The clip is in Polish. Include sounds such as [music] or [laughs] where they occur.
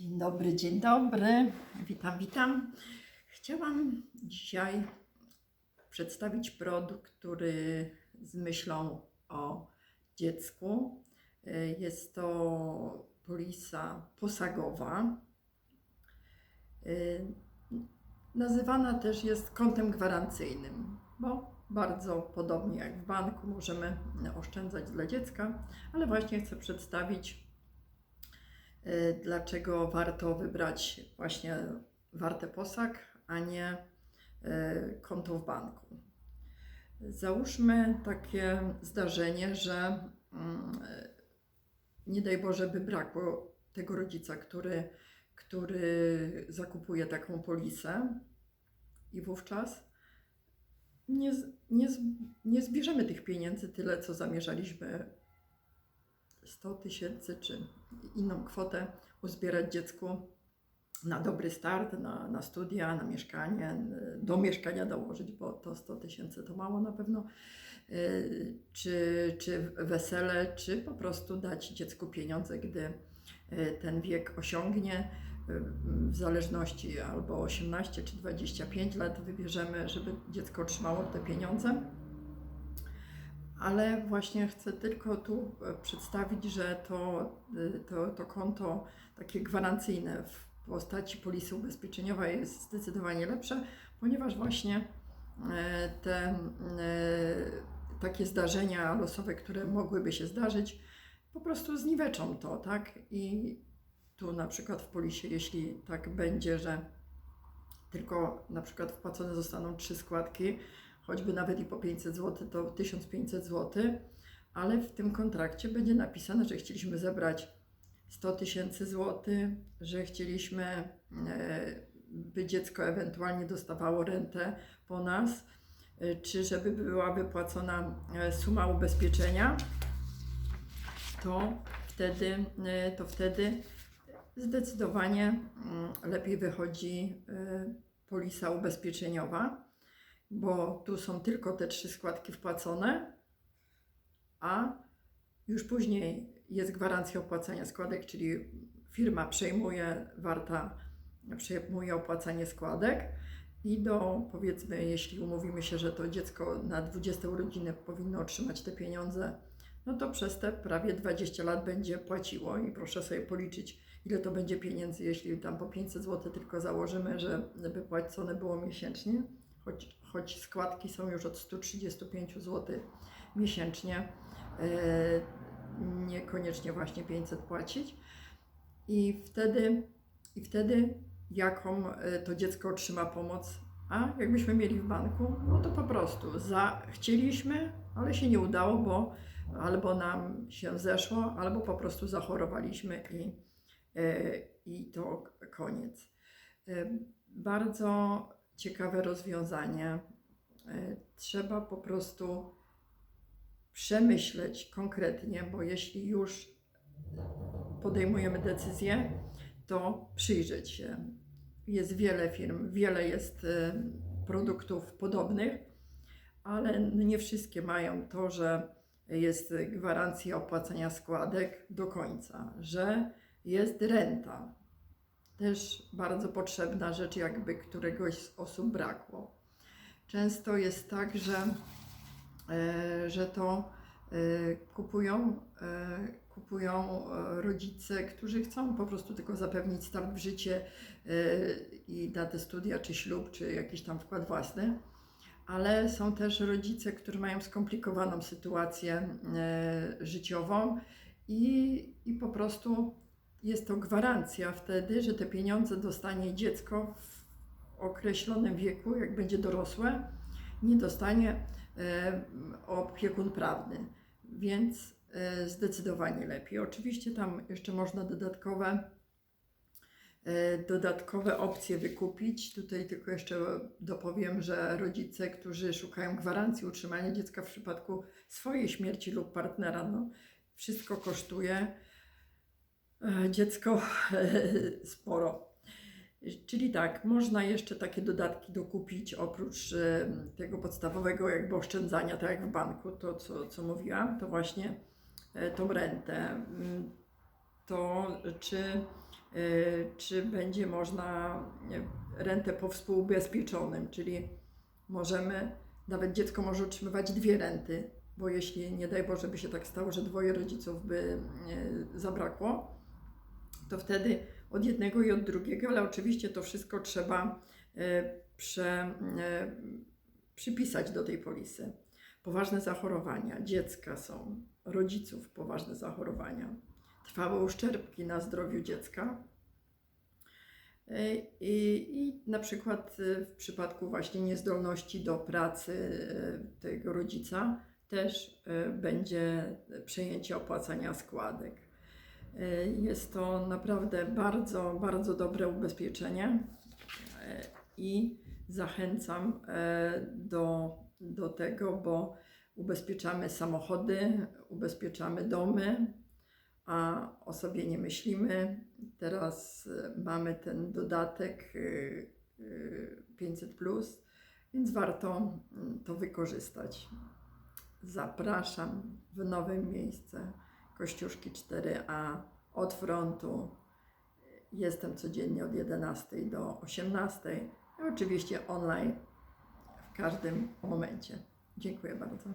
Dzień dobry, dzień dobry. Witam, witam. Chciałam dzisiaj przedstawić produkt, który z myślą o dziecku. Jest to polisa posagowa. Nazywana też jest kontem gwarancyjnym, bo bardzo podobnie jak w banku możemy oszczędzać dla dziecka, ale właśnie chcę przedstawić dlaczego warto wybrać właśnie warte posag, a nie y, konto w banku. Załóżmy takie zdarzenie, że mm, nie daj Boże by brakło tego rodzica, który, który zakupuje taką polisę i wówczas nie, nie, nie zbierzemy tych pieniędzy tyle, co zamierzaliśmy 100 tysięcy czy inną kwotę uzbierać dziecku na dobry start, na, na studia, na mieszkanie, do mieszkania dołożyć, bo to 100 tysięcy to mało na pewno, y, czy, czy wesele, czy po prostu dać dziecku pieniądze, gdy y, ten wiek osiągnie, y, w zależności albo 18 czy 25 lat wybierzemy, żeby dziecko otrzymało te pieniądze ale właśnie chcę tylko tu e, przedstawić, że to, e, to, to konto takie gwarancyjne w postaci polisy ubezpieczeniowej jest zdecydowanie lepsze, ponieważ właśnie e, te takie zdarzenia losowe, które mogłyby się zdarzyć, po prostu zniweczą to, tak? I tu na przykład w polisie, jeśli tak będzie, że tylko na przykład wpłacone zostaną trzy składki, choćby nawet i po 500 zł, to 1500 zł, ale w tym kontrakcie będzie napisane, że chcieliśmy zebrać 100 tysięcy złotych, że chcieliśmy, e, by dziecko ewentualnie dostawało rentę po nas, e, czy żeby była wypłacona e, suma ubezpieczenia, to wtedy, to wtedy zdecydowanie mm, lepiej wychodzi polisa ubezpieczeniowa bo tu są tylko te trzy składki wpłacone, a już później jest gwarancja opłacania składek, czyli firma przejmuje warta, przejmuje opłacanie składek i do powiedzmy, jeśli umówimy się, że to dziecko na 20 urodziny powinno otrzymać te pieniądze, no to przez te prawie 20 lat będzie płaciło i proszę sobie policzyć, ile to będzie pieniędzy, jeśli tam po 500 zł tylko założymy, że by płacone było miesięcznie choć, choć składki są już od 135 zł miesięcznie, e, niekoniecznie właśnie 500 płacić. I wtedy, I wtedy jaką e, to dziecko otrzyma pomoc, a jakbyśmy mieli w banku, no to po prostu za, chcieliśmy, ale się nie udało, bo albo nam się zeszło, albo po prostu zachorowaliśmy i, e, i to koniec. Bardzo ciekawe rozwiązanie. E, trzeba po prostu przemyśleć konkretnie, bo jeśli już podejmujemy decyzję, to przyjrzeć się. Jest wiele firm, wiele jest e, produktów podobnych, ale nie wszystkie mają to, że jest gwarancja opłacania składek do końca, że jest renta, też bardzo potrzebna rzecz, jakby któregoś z osób brakło. Często jest tak, że, e, że to e, kupują, e, kupują rodzice, którzy chcą po prostu tylko zapewnić start w życie i na studia, czy ślub, czy jakiś tam wkład własny. Ale są też rodzice, którzy mają skomplikowaną sytuację życiową i, i po prostu jest to gwarancja wtedy, że te pieniądze dostanie dziecko w określonym wieku, jak będzie dorosłe, nie dostanie e, opiekun prawny. Więc e, zdecydowanie lepiej. Oczywiście tam jeszcze można dodatkowe e, dodatkowe opcje wykupić. Tutaj tylko jeszcze dopowiem, że rodzice, którzy szukają gwarancji utrzymania dziecka w przypadku swojej śmierci lub partnera, no, wszystko kosztuje dziecko [laughs] sporo. Czyli tak, można jeszcze takie dodatki dokupić oprócz e, tego podstawowego jakby oszczędzania, tak jak w banku, to co, co mówiłam, to właśnie e, tą rentę. Mm, to czy czy będzie można rentę po współubezpieczonym, czyli możemy, nawet dziecko może otrzymywać dwie renty, bo jeśli nie daj Boże by się tak stało, że dwoje rodziców by zabrakło, to wtedy od jednego i od drugiego, ale oczywiście to wszystko trzeba e, prze, e, przypisać do tej polisy. Poważne zachorowania dziecka są, rodziców poważne zachorowania, trwałe uszczerbki na zdrowiu dziecka. E, I, I na przykład w przypadku właśnie niezdolności do pracy tego rodzica też będzie przejęcie opłacania składek. E, Jest to naprawdę bardzo, bardzo dobre ubezpieczenie e, i zachęcam e, do, do tego, bo ubezpieczamy samochody, ubezpieczamy domy, a o sobie nie myślimy. Teraz mamy ten dodatek e, e, 500, więc warto to wykorzystać. Zapraszam w nowe miejsce. Kościuszki 4A od frontu. Jestem codziennie od 11 do 18 i oczywiście online w każdym momencie. Dziękuję bardzo.